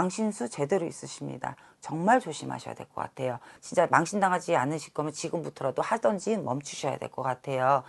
망신수 제대로 있으십니다. 정말 조심하셔야 될 것 같아요. 진짜 망신당하지 않으실 거면 지금부터라도 하던지 멈추셔야 될 것 같아요.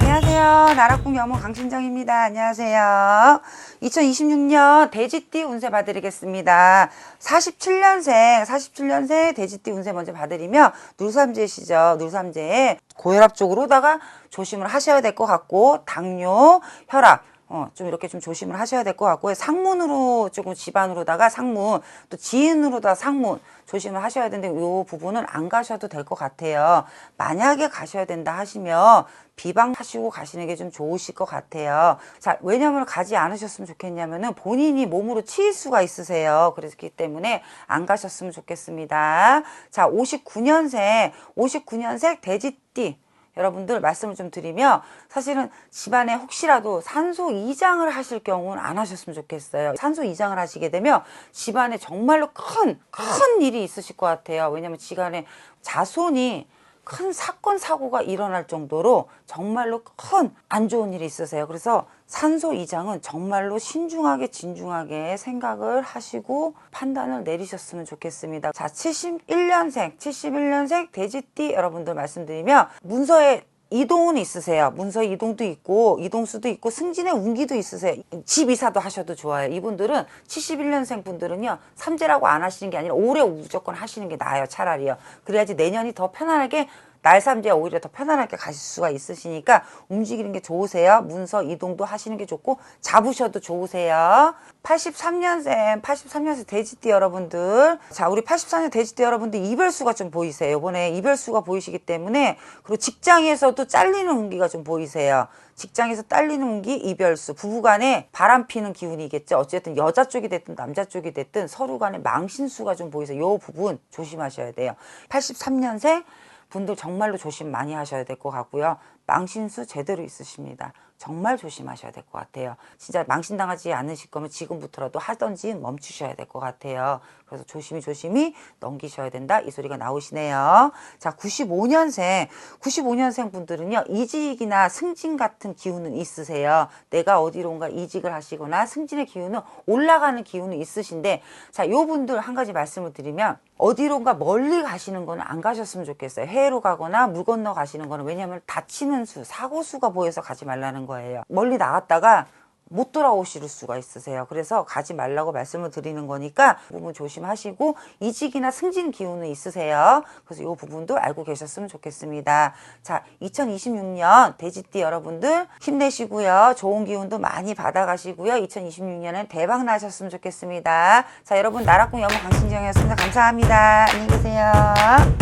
안녕하세요. 나락궁 여모 강신정입니다. 안녕하세요. 2026년 돼지띠 운세 봐드리겠습니다. 47년생, 47년생 돼지띠 운세 먼저 봐드리며 누삼재시죠. 누삼재 고혈압 쪽으로다가 조심을 하셔야 될 것 같고 당뇨, 혈압 어, 좀 이렇게 좀 조심을 하셔야 될 것 같고요. 상문으로 조금 집안으로다가 상문, 또 지인으로다 상문 조심을 하셔야 되는데 이 부분은 안 가셔도 될 것 같아요. 만약에 가셔야 된다 하시면 비방하시고 가시는 게 좀 좋으실 것 같아요. 자, 왜냐면 가지 않으셨으면 좋겠냐면은 본인이 몸으로 치일 수가 있으세요. 그렇기 때문에 안 가셨으면 좋겠습니다. 자, 59년생, 59년생 돼지띠. 여러분들 말씀을 좀 드리며 사실은 집안에 혹시라도 산소 이장을 하실 경우는 안 하셨으면 좋겠어요. 산소 이장을 하시게 되면 집안에 정말로 큰, 큰 일이 있으실 것 같아요. 왜냐면 집안에 자손이 큰 사건 사고가 일어날 정도로 정말로 큰 안 좋은 일이 있으세요. 그래서 산소 이장은 정말로 신중하게 진중하게 생각을 하시고 판단을 내리셨으면 좋겠습니다. 자, 71년생, 71년생 돼지띠 여러분들 말씀드리면 문서에 이동은 있으세요. 문서 이동도 있고 이동수도 있고 승진의 운기도 있으세요. 집 이사도 하셔도 좋아요. 이분들은 71년생 분들은요. 삼재라고 안 하시는 게 아니라 올해 무조건 하시는 게 나아요. 차라리요. 그래야지 내년이 더 편안하게 날 삼재 오히려 더 편안하게 가실 수가 있으시니까 움직이는 게 좋으세요. 문서 이동도 하시는 게 좋고 잡으셔도 좋으세요. 83년생, 83년생 돼지띠 여러분들. 자, 우리 84년 돼지띠 여러분들 이별수가 좀 보이세요. 이번에 이별수가 보이시기 때문에 그리고 직장에서도 잘리는 운기가 좀 보이세요. 직장에서 딸리는 운기 이별수 부부간에 바람 피는 기운이겠죠. 어쨌든 여자 쪽이 됐든 남자 쪽이 됐든 서로 간에 망신수가 좀 보이세요. 이 부분 조심하셔야 돼요. 83년생 분들 정말로 조심 많이 하셔야 될 것 같고요. 망신수 제대로 있으십니다. 정말 조심하셔야 될 것 같아요. 진짜 망신당하지 않으실 거면 지금부터라도 하던지 멈추셔야 될 것 같아요. 그래서 조심히 조심히 넘기셔야 된다. 이 소리가 나오시네요. 자, 95년생, 95년생 분들은요, 이직이나 승진 같은 기운은 있으세요. 내가 어디론가 이직을 하시거나 승진의 기운은 올라가는 기운은 있으신데, 자, 요 분들 한 가지 말씀을 드리면, 어디론가 멀리 가시는 거는 안 가셨으면 좋겠어요. 해외로 가거나 물 건너 가시는 거는 왜냐하면 다치는 수, 사고 수가 보여서 가지 말라는 거예요. 멀리 나갔다가 못 돌아오실 수가 있으세요. 그래서 가지 말라고 말씀을 드리는 거니까 그 부분 조심하시고 이직이나 승진 기운은 있으세요. 그래서 이 부분도 알고 계셨으면 좋겠습니다. 자, 2026년 돼지띠 여러분들 힘내시고요. 좋은 기운도 많이 받아가시고요. 2026년엔 대박 나셨으면 좋겠습니다. 자, 여러분 나락궁 여모 강신정이었습니다. 감사합니다. 안녕히 계세요.